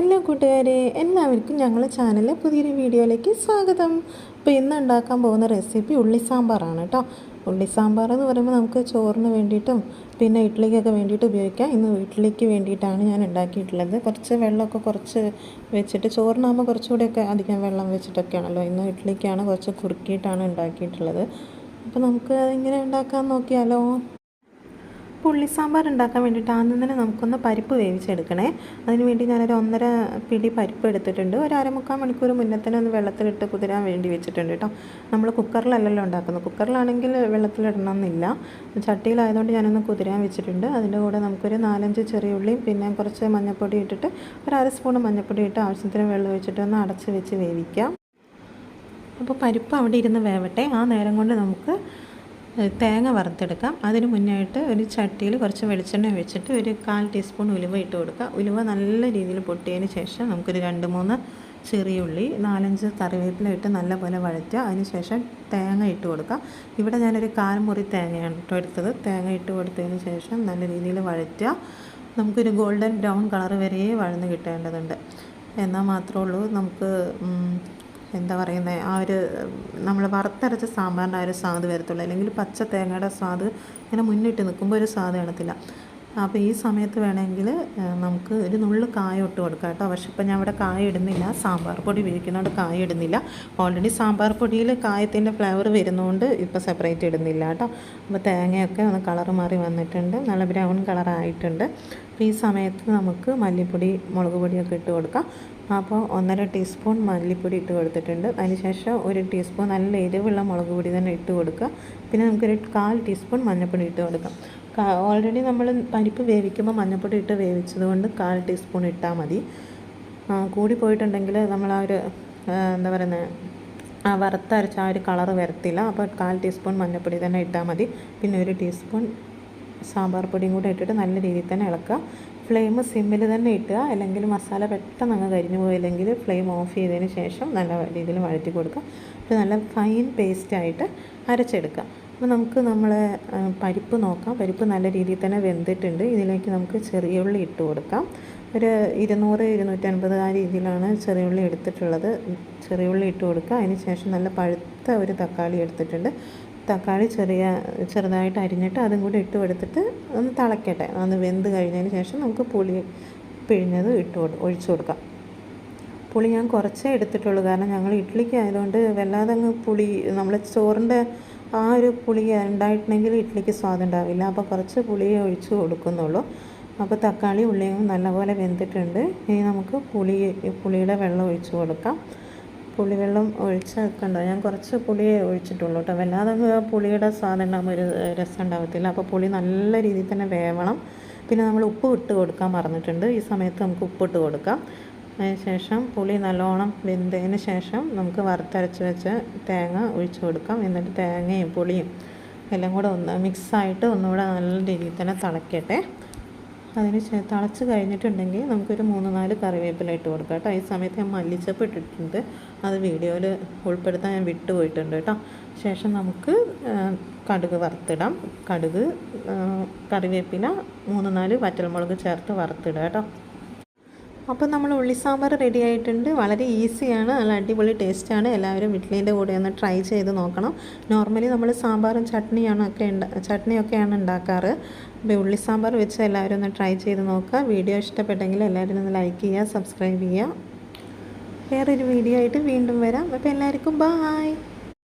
Hello കൂട്ടുകാരെ എല്ലാവർക്കും ഞങ്ങളുടെ ചാനലിലെ പുതിയൊരു വീഡിയോയിലേക്ക് സ്വാഗതം. അപ്പോൾ ഇന്ന് ഉണ്ടാക്കാൻ പോകുന്ന റെസിപ്പി ഉള്ളി സാമ്പാറാണ് കേട്ടോ. ഉള്ളി സാമ്പാർ എന്ന് പറയുമ്പോൾ നമുക്ക് ചോറിന് വേണ്ടിയിട്ടും പിന്നെ ഇഡ്ഡലിക്കൊക്കെ വേണ്ടിയിട്ട് ഉപയോഗിക്കാം. ഇന്ന് ഇഡ്ഡലിക്ക് വേണ്ടിയിട്ടാണ് ഞാൻ ഉണ്ടാക്കിയിട്ടുള്ളത്. കുറച്ച് വെള്ളമൊക്കെ കുറച്ച് വെച്ചിട്ട് ചോറിനാകുമ്പോൾ കുറച്ചുകൂടെയൊക്കെ അധികം വെള്ളം വെച്ചിട്ടൊക്കെയാണല്ലോ. ഇന്ന് ഇഡ്ഡലിക്കാണ് കുറച്ച് കുറുക്കിയിട്ടാണ് ഉണ്ടാക്കിയിട്ടുള്ളത്. അപ്പോൾ നമുക്ക് അതിങ്ങനെ ഉണ്ടാക്കാൻ നോക്കിയാലോ. പുള്ളി സാമ്പാർ ഉണ്ടാക്കാൻ വേണ്ടിയിട്ട് ആദ്യം തന്നെ നമുക്കൊന്ന് പരിപ്പ് വേവിച്ചെടുക്കണേ. അതിന് വേണ്ടി ഞാനൊരു ഒന്നര പിടി പരിപ്പ് എടുത്തിട്ടുണ്ട്. ഒരു അരമുക്കാൽ മണിക്കൂർ മുന്നേ തന്നെ ഒന്ന് വെള്ളത്തിലിട്ട് കുതിരാൻ വേണ്ടി വെച്ചിട്ടുണ്ട് കേട്ടോ. നമ്മൾ കുക്കറിലല്ലല്ലോ ഉണ്ടാക്കുന്നത്. കുക്കറിലാണെങ്കിൽ വെള്ളത്തിലിടണമെന്നില്ല. ചട്ടിയിലായതുകൊണ്ട് ഞാനൊന്ന് കുതിരാൻ വെച്ചിട്ടുണ്ട്. അതിന്റെ കൂടെ നമുക്കൊരു നാലഞ്ച് ചെറിയ ഉള്ളിയും പിന്നെ കുറച്ച് മഞ്ഞൾപ്പൊടി ഇട്ടിട്ട് ഒരു അര സ്പൂൺ മഞ്ഞൾപ്പൊടി ഇട്ട് ആവശ്യത്തിന് വെള്ളം ഒഴിച്ചിട്ട് ഒന്ന് അടച്ച് വെച്ച് വേവിക്കാം. അപ്പോൾ പരിപ്പ് അവിടെ ഇരുന്ന് വേവട്ടെ. ആ നേരം കൊണ്ട് നമുക്ക് തേങ്ങ വറുത്തെടുക്കാം. അതിന് മുന്നായിട്ട് ഒരു ചട്ടിയിൽ കുറച്ച് വെളിച്ചെണ്ണ വെച്ചിട്ട് ഒരു കാൽ ടീസ്പൂൺ ഉലുവ ഇട്ട് കൊടുക്കുക. ഉലുവ നല്ല രീതിയിൽ പൊട്ടിയതിന് ശേഷം നമുക്കൊരു രണ്ട് മൂന്ന് ചെറിയ ഉള്ളി നാലഞ്ച് കറിവേപ്പില ഇട്ട് നല്ലപോലെ വഴറ്റുക. അതിന് ശേഷം തേങ്ങ ഇട്ട് കൊടുക്കുക. ഇവിടെ ഞാനൊരു കാൽ മുറി തേങ്ങയാണ് കേട്ടോ എടുത്തത്. തേങ്ങ ഇട്ട് കൊടുത്തതിന് ശേഷം നല്ല രീതിയിൽ വഴറ്റുക. നമുക്കൊരു ഗോൾഡൻ ബ്രൗൺ കളർ വരെ വഴന്ന് കിട്ടേണ്ടതുണ്ട്. എന്നാൽ മാത്രമേ ഉള്ളൂ. നമുക്ക് എന്താ പറയുന്നത് ആ ഒരു നമ്മൾ വറുത്തരച്ച സാമ്പാറിന്റെ ആ ഒരു സ്വാദ് വരത്തുള്ളൂ. അല്ലെങ്കിൽ പച്ച തേങ്ങയുടെ സ്വാദ് ഇങ്ങനെ മുന്നിട്ട് നിൽക്കുമ്പോൾ ഒരു സ്വാദ് കാണത്തില്ല. അപ്പോൾ ഈ സമയത്ത് വേണമെങ്കിൽ നമുക്ക് ഒരു നുള്ളു കായ ഇട്ട് കൊടുക്കാം കേട്ടോ. പക്ഷെ ഇപ്പം ഞാൻ ഇവിടെ കായ ഇടുന്നില്ല. സാമ്പാർ പൊടി ഉപയോഗിക്കുന്നതുകൊണ്ട് കായ ഇടുന്നില്ല. ഓൾറെഡി സാമ്പാർ പൊടിയിൽ കായത്തിന്റെ ഫ്ലേവർ വരുന്നതുകൊണ്ട് ഇപ്പോൾ സെപ്പറേറ്റ് ഇടുന്നില്ല കേട്ടോ. അപ്പോൾ തേങ്ങയൊക്കെ ഒന്ന് കളർ മാറി വന്നിട്ടുണ്ട്. നല്ല ബ്രൗൺ കളറായിട്ടുണ്ട് അപ്പോൾ ഈ സമയത്ത് നമുക്ക് മല്ലിപ്പൊടി മുളക് പൊടിയൊക്കെ ഇട്ട് കൊടുക്കാം. അപ്പോൾ ഒന്നര ടീസ്പൂൺ മല്ലിപ്പൊടി ഇട്ട് കൊടുത്തിട്ടുണ്ട്. അതിനുശേഷം ഒരു ടീസ്പൂൺ നല്ല എരിവുള്ള മുളക് പൊടി തന്നെ ഇട്ട് കൊടുക്കുക. പിന്നെ നമുക്കൊരു കാൽ ടീസ്പൂൺ മഞ്ഞൾപ്പൊടി ഇട്ട് കൊടുക്കാം. ഓൾറെഡി നമ്മൾ പരിപ്പ് വേവിക്കുമ്പോൾ മഞ്ഞൾപ്പൊടി ഇട്ട് വേവിച്ചത് കൊണ്ട് കാൽ ടീസ്പൂൺ ഇട്ടാൽ മതി. കൂടി പോയിട്ടുണ്ടെങ്കിൽ നമ്മൾ ആ ഒരു എന്താ പറയുന്നത് ആ വറുത്തരച്ച ആ ഒരു കളറ് വരത്തില്ല. അപ്പോൾ കാൽ ടീസ്പൂൺ മഞ്ഞൾപ്പൊടി തന്നെ ഇട്ടാൽ മതി. പിന്നെ ഒരു ടീസ്പൂൺ സാമ്പാർ പൊടിയും കൂടെ ഇട്ടിട്ട് നല്ല രീതിയിൽ തന്നെ ഇളക്കുക. ഫ്ലെയിം സിമ്മിൽ തന്നെ ഇട്ടുക. അല്ലെങ്കിൽ മസാല പെട്ടെന്ന് അങ്ങ് കരിഞ്ഞു പോയില്ലെങ്കിൽ ഫ്ലെയിം ഓഫ് ചെയ്തതിന് ശേഷം നല്ല രീതിയിൽ വഴറ്റി കൊടുക്കുക. അപ്പോൾ നല്ല ഫൈൻ പേസ്റ്റായിട്ട് അരച്ചെടുക്കുക. അപ്പോൾ നമുക്ക് നമ്മൾ പരിപ്പ് നോക്കാം. പരിപ്പ് നല്ല രീതിയിൽ തന്നെ വെന്തിട്ടുണ്ട്. ഇതിലേക്ക് നമുക്ക് ചെറിയ ഉള്ളി ഇട്ട് കൊടുക്കാം. ഒരു ഇരുന്നൂറ് ഇരുന്നൂറ്റൻപത് ആ രീതിയിലാണ് ചെറിയ ഉള്ളി എടുത്തിട്ടുള്ളത്. ചെറിയ ഉള്ളി ഇട്ട് കൊടുക്കുക. അതിന് ശേഷം നല്ല പഴുത്ത ഒരു തക്കാളി എടുത്തിട്ടുണ്ട്. തക്കാളി ചെറിയ ചെറുതായിട്ട് അരിഞ്ഞിട്ട് അതും കൂടി ഇട്ട് കൊടുത്തിട്ട് ഒന്ന് തിളയ്ക്കട്ടെ ഒന്ന് വെന്ത് കഴിഞ്ഞതിന് ശേഷം നമുക്ക് പുളി പിഴിഞ്ഞത് ഇട്ട് ഒഴിച്ചു കൊടുക്കാം. പുളി ഞാൻ കുറച്ചേ എടുത്തിട്ടുള്ളൂ. കാരണം ഞങ്ങൾ ഇഡ്ഡലിക്ക് ആയതുകൊണ്ട് വല്ലാതെ അങ്ങ് പുളി നമ്മൾ ചോറിന്റെ ആ ഒരു പുളി ഉണ്ടായിട്ടുണ്ടെങ്കിൽ ഇഡ്ഡലിക്ക് സ്വാദം ഉണ്ടാവില്ല. അപ്പോൾ കുറച്ച് പുളിയെ ഒഴിച്ച് കൊടുക്കുന്നുള്ളൂ. അപ്പോൾ തക്കാളി ഉള്ളിയും നല്ലപോലെ വെന്തിട്ടുണ്ട്. ഇനി നമുക്ക് പുളി പുളിയുടെ വെള്ളം ഒഴിച്ച് കൊടുക്കാം. പുളിവെള്ളം ഒഴിച്ച് കണ്ടോ ഞാൻ കുറച്ച് പുളിയെ ഒഴിച്ചിട്ടുള്ളൂ കേട്ടോ. വല്ലാതെ പുളിയുടെ സ്വാദം ഒരു രസം ഉണ്ടാകത്തില്ല അപ്പോൾ പുളി നല്ല രീതിയിൽ തന്നെ വേവണം. പിന്നെ നമ്മൾ ഉപ്പ് ഇട്ട് കൊടുക്കാൻ മറന്നിട്ടുണ്ട്. ഈ സമയത്ത് നമുക്ക് ഉപ്പിട്ട് കൊടുക്കാം. അതിനുശേഷം പുളി നല്ലോണം വെന്തതിന് ശേഷം നമുക്ക് വറുത്തരച്ച് വെച്ച് തേങ്ങ ഒഴിച്ച് കൊടുക്കാം. എന്നിട്ട് തേങ്ങയും പുളിയും എല്ലാം കൂടെ ഒന്ന് മിക്സായിട്ട് ഒന്നുകൂടെ നല്ല രീതിയിൽ തന്നെ തിളയ്ക്കട്ടെ അതിന് തിളച്ച് കഴിഞ്ഞിട്ടുണ്ടെങ്കിൽ നമുക്കൊരു മൂന്ന് നാല് കറിവേപ്പില ഇട്ട് കൊടുക്കാം കേട്ടോ. ഈ സമയത്ത് ഞാൻ മല്ലിച്ചപ്പ് ഇട്ടിട്ടുണ്ട്. അത് വീഡിയോയിൽ ഉൾപ്പെടുത്താൻ ഞാൻ വിട്ടുപോയിട്ടുണ്ട് കേട്ടോ. ശേഷം നമുക്ക് കടുക് വറുത്തിടാം. കടുക് കറിവേപ്പില മൂന്ന് നാല് വറ്റൽമുളക് ചേർത്ത് വറുത്തിടാം കേട്ടോ. അപ്പോൾ നമ്മൾ ഉള്ളി സാമ്പാർ റെഡി ആയിട്ടുണ്ട്. വളരെ ഈസിയാണ്. നല്ല അടിപൊളി ടേസ്റ്റാണ് എല്ലാവരും ഇഡ്ഡലീന്റെ കൂടെ ഒന്ന് ട്രൈ ചെയ്ത് നോക്കണം. നോർമലി നമ്മൾ സാമ്പാറും ചട്നിയാണ് ഒക്കെ ഉണ്ടാ ചട്നിയൊക്കെയാണ് ഉണ്ടാക്കാറ് അപ്പോൾ ഉള്ളി സാമ്പാർ വെച്ച് എല്ലാവരും ഒന്ന് ട്രൈ ചെയ്ത് നോക്കുക. വീഡിയോ ഇഷ്ടപ്പെട്ടെങ്കിൽ എല്ലാവരും ഒന്ന് ലൈക്ക് ചെയ്യുക സബ്സ്ക്രൈബ് ചെയ്യുക. വേറൊരു വീഡിയോ ആയിട്ട് വീണ്ടും വരാം. അപ്പോൾ എല്ലാവർക്കും ബായ്